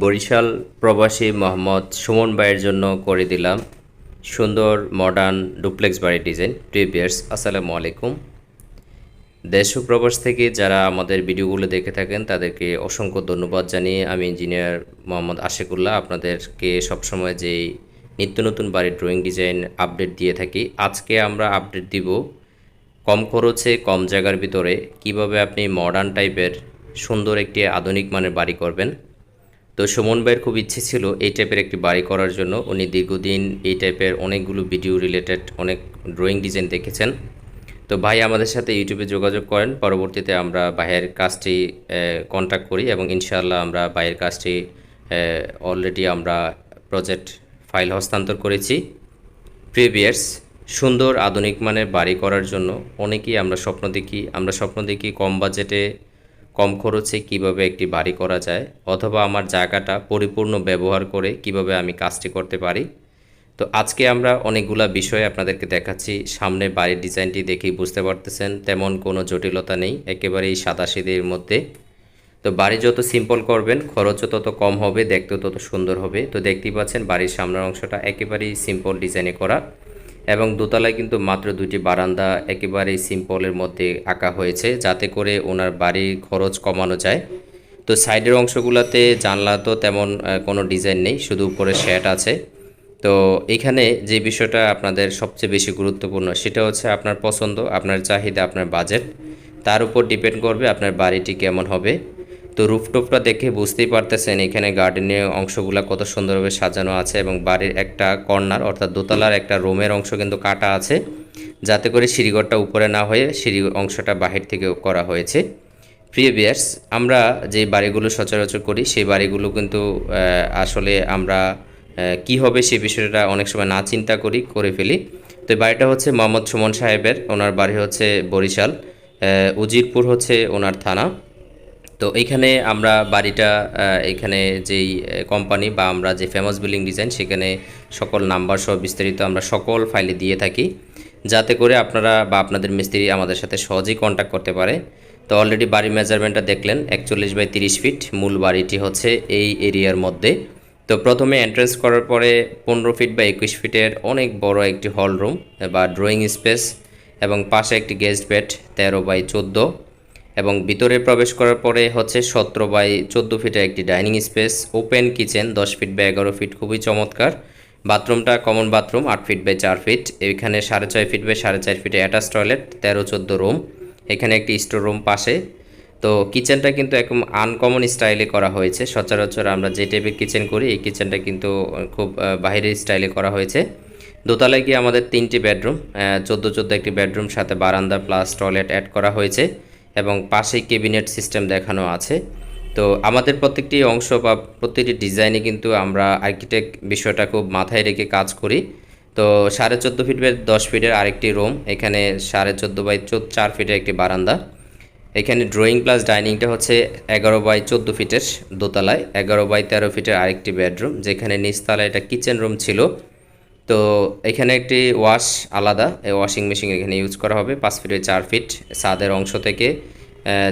বরিশাল প্রবাসী মোহাম্মদ সুমন ভাইয়ের জন্য করে দিলাম সুন্দর মডার্ন ডুপ্লেক্স বাড়ির ডিজাইন প্রিভিয়ার্স আসসালামু আলাইকুম। দেশ প্রবাস থেকে যারা আমাদের ভিডিওগুলো দেখে থাকেন, তাদেরকে অসংখ্য ধন্যবাদ জানিয়ে আমি ইঞ্জিনিয়ার মোহাম্মদ আশিকুল্লাহ আপনাদেরকে সবসময় যেই নিত্য নতুন বাড়ির ড্রয়িং ডিজাইন আপডেট দিয়ে থাকি, আজকে আমরা আপডেট দিব কম খরচে, কম জায়গার ভিতরে কীভাবে আপনি মডার্ন টাইপের সুন্দর একটি আধুনিক মানের বাড়ি করবেন। তো সুমন ভাইয়ের খুব ইচ্ছে ছিল এই টাইপের একটি বাড়ি করার জন্য। উনি দীর্ঘদিন এই টাইপের অনেকগুলো ভিডিও রিলেটেড অনেক ড্রয়িং ডিজাইন দেখেছেন। তো ভাই আমাদের সাথে ইউটিউবে যোগাযোগ করেন। পরবর্তীতে আমরা ভাইয়ের কাজটি কন্ট্যাক্ট করি এবং ইনশাআল্লাহ আমরা ভাইয়ের কাজটি অলরেডি আমরা প্রজেক্ট ফাইল হস্তান্তর করেছি। প্রিভিয়ার্স সুন্দর, আধুনিক মানের বাড়ি করার জন্য অনেকেই আমরা স্বপ্ন দেখি। আমরা স্বপ্ন দেখি কম বাজেটে কম খরচে কীভাবে একটি বাড়ি করা যায় অথবা আমার জায়গাটা পরিপূর্ণ ব্যবহার করে কীভাবে আমি কাজটি করতে পারি? তো আজকে আমরা অনেকগুলা বিষয় আপনাদেরকে দেখাচ্ছি। সামনে বাড়ির ডিজাইনটি দেখেই বুঝতে পারতেছেন, তেমন কোনো জটিলতা নেই, একেবারেই সাদা সাদাসিদের মধ্যে। তো বাড়ি যত সিম্পল করবেন, খরচও তত কম হবে, দেখতেও তত সুন্দর হবে। তো দেখতেই পাচ্ছেন বাড়ির সামনের অংশটা একেবারেই সিম্পল ডিজাইনে করা। এবং দোতলায় কিন্তু মাত্র দুটি বারান্দা একেবারেই সিম্পলের মধ্যে আঁকা হয়েছে, যাতে করে ওনার বাড়ির খরচ কমানো যায়। তো সাইডের অংশগুলোতে জানলা তো তেমন কোনো ডিজাইন নেই, শুধু উপরে শ্যাট আছে। তো এখানে যে বিষয়টা আপনাদের সবচেয়ে বেশি গুরুত্বপূর্ণ, সেটা হচ্ছে আপনার পছন্দ, আপনার চাহিদা, আপনার বাজেট। তার উপর ডিপেন্ড করবে আপনার বাড়িটি কেমন হবে। তো রুফটপটা দেখে বুঝতেই পারতেছেন, এখানে গার্ডেনের অংশগুলো কত সুন্দরভাবে সাজানো আছে এবং বাড়ির একটা কর্নার অর্থাৎ দোতলার একটা রুমের অংশ কিন্তু কাটা আছে, যাতে করে সিঁড়িঘরটা উপরে না হয়ে সিঁড়ি অংশটা বাহির থেকে করা হয়েছে। প্রিয় বিয়ার্স আমরা যে বাড়িগুলো সচরাচর করি, সেই বাড়িগুলো কিন্তু আসলে আমরা কি হবে সেই বিষয়টা অনেক সময় না চিন্তা করি, করে ফেলি। তো বাড়িটা হচ্ছে মোহাম্মদ সুমন সাহেবের, ওনার বাড়ি হচ্ছে বরিশাল উজিরপুর হচ্ছে ওনার থানা। তো এইখানে আমরা বাড়িটা এখানে যেই কোম্পানি বা আমরা যে ফেমাস বিল্ডিং ডিজাইন সেখানে সকল নাম্বার সহ বিস্তারিত আমরা সকল ফাইলে দিয়ে থাকি। যাতে করে আপনারা বা আপনাদের মিস্ত্রি আমাদের সাথে সহজেই কন্ট্যাক্ট করতে পারে। তো অলরেডি বাড়ির মেজারমেন্টটা দেখলেন, একচল্লিশ বাই তিরিশ ফিট মূল বাড়িটি হচ্ছে এই এরিয়ার মধ্যে। তো প্রথমে এন্ট্রেন্স করার পরে পনেরো ফিট বা একুশ ফিটের অনেক বড় একটি হল রুম বা ড্রয়িং স্পেস এবং পাশে একটি গেস্ট বেড তেরো বাই চোদ্দ। এবং ভিতরে প্রবেশ করার পরে হচ্ছে সতেরো বাই চোদ্দ ফিটের একটি ডাইনিং স্পেস ওপেন কিচেন দশ ফিট বাই এগারো ফিট খুবই চমৎকার। বাথরুমটা কমন বাথরুম আট ফিট বাই চার ফিট। এখানে সাড়ে ছয় ফিট বাই সাড়ে চার ফিটে অ্যাটাচ টয়লেট তেরো চোদ্দ রুম। এখানে একটি স্টোর রুম পাশে। তো কিচেনটা কিন্তু একদম আনকমন স্টাইলে করা হয়েছে। সচরাচর আমরা যে টাইপের কিচেন করি এই কিচেনটা কিন্তু খুব আহ, বাইরের স্টাইলে করা হয়েছে। দোতলায় গিয়ে আমাদের তিনটি বেডরুম চোদ্দ চোদ্দ একটি বেডরুম সাথে বারান্দা প্লাস টয়লেট অ্যাড করা হয়েছে। এবং পাশেই কেবিনেট সিস্টেম দেখানো আছে। তো আমাদের প্রত্যেকটি অংশ বা প্রত্যেকটি ডিজাইনে কিন্তু আমরা আর্কিটেক্ট বিষয়টা খুব মাথায় রেখে কাজ করি। তো সাড়ে চোদ্দ ফিট বাই দশ ফিটের আরেকটি রুম এখানে সাড়ে চোদ্দ বাই চার ফিটের একটি বারান্দা। এখানে ড্রয়িং প্লাস ডাইনিংটা হচ্ছে এগারো বাই চোদ্দ ফিটের দোতলায়, এগারো বাই তেরো ফিটের আরেকটি বেডরুম যেখানে নিচতলায় এটা কিচেন রুম ছিল। তো এখানে একটি ওয়াশ আলাদা, এই ওয়াশিং মেশিন এখানে ইউজ করা হবে, পাঁচ ফিটে চার ফিট ছাদের অংশ থেকে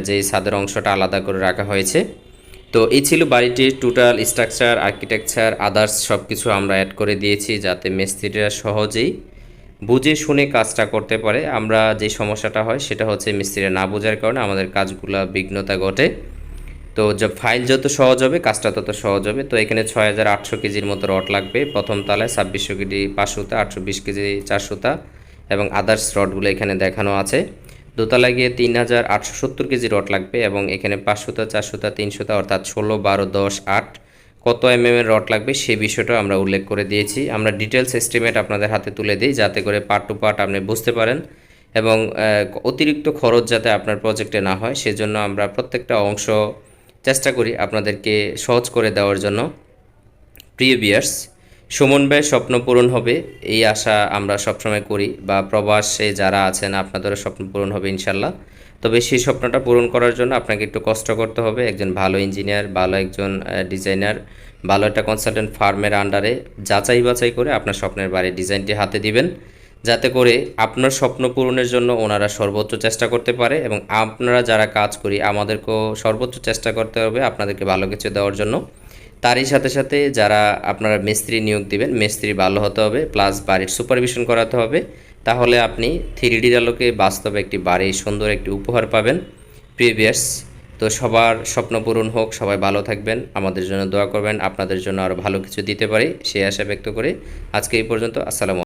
যে ছাদের অংশটা আলাদা করে রাখা হয়েছে। তো এই ছিল বাড়িটির টোটাল স্ট্রাকচার আর্কিটেকচার আদার্স সব কিছু আমরা অ্যাড করে দিয়েছি যাতে মিস্ত্রিরা সহজেই বুঝে শুনে কাজটা করতে পারে। আমরা যে সমস্যাটা হয় সেটা হচ্ছে মিস্ত্রিরা না বোঝার কারণে আমাদের কাজগুলা বিঘ্নতা ঘটে। তো ফাইল যত সহজ হবে, কাজটা তত সহজ হবে। তো এখানে ছয় হাজার আটশো কেজির মতো রড লাগবে। প্রথম তলায় ছাব্বিশশো কেজি পাঁচশোতা আটশো বিশ কেজি চারশোতা এবং আদার্স রডগুলো এখানে দেখানো আছে। দোতলায় গিয়ে তিন হাজার আটশো সত্তর কেজি রড লাগবে এবং এখানে পাঁচশোতা চারশোতা তিনশোতা অর্থাৎ ষোলো, বারো, দশ, আট কত এম এর রড লাগবে সেই বিষয়টাও আমরা উল্লেখ করে দিয়েছি। আমরা ডিটেলস এস্টিমেট আপনাদের হাতে তুলে দিই যাতে করে পার্ট টু পার্ট আপনি বুঝতে পারেন এবং অতিরিক্ত খরচ যাতে আপনার প্রজেক্টে না হয়, সেজন্য আমরা প্রত্যেকটা অংশ চেষ্টা করি আপনাদেরকে সহজ করে দেওয়ার জন্য। প্রিয় বিয়ার্স সুমন ভাইয়ের স্বপ্ন পূরণ হবে, এই আশা আমরা সবসময় করি বা প্রবাসে যারা আছেন আপনাদেরও স্বপ্ন পূরণ হবে ইনশাল্লাহ। তবে সেই স্বপ্নটা পূরণ করার জন্য আপনাকে একটু কষ্ট করতে হবে, একজন ভালো ইঞ্জিনিয়ার ভালো একজন ডিজাইনার ভালো একটা কনসালটেন্ট ফার্মের আন্ডারে যাচাই বাছাই করে আপনার স্বপ্নের বাড়ির ডিজাইনটি হাতে দিবেন। যাতে করে আপনার স্বপ্ন পূরণের জন্য ওনারা সর্বোচ্চ চেষ্টা করতে পারে এবং আপনারা যারা কাজ করি, আমাদেরকেও সর্বোচ্চ চেষ্টা করতে হবে আপনাদেরকে ভালো কিছু দেওয়ার জন্য। তারই সাথে সাথে যারা আপনারা মিস্ত্রি নিয়োগ দিবেন, মিস্ত্রি ভালো হতে হবে প্লাস বাড়ির সুপারভিশন করাতে হবে, তাহলে আপনি থ্রি ডির আলোকে বাস্তবে একটি বাড়ি, সুন্দর একটি উপহার পাবেন। প্রিভিয়াস তো সবার স্বপ্ন পূরণ হোক, সবাই ভালো থাকবেন, আমাদের জন্য দোয়া করবেন, আপনাদের জন্য আরও ভালো কিছু দিতে পারি, সেই আশা ব্যক্ত করে আজকে এই পর্যন্ত, আসসালামু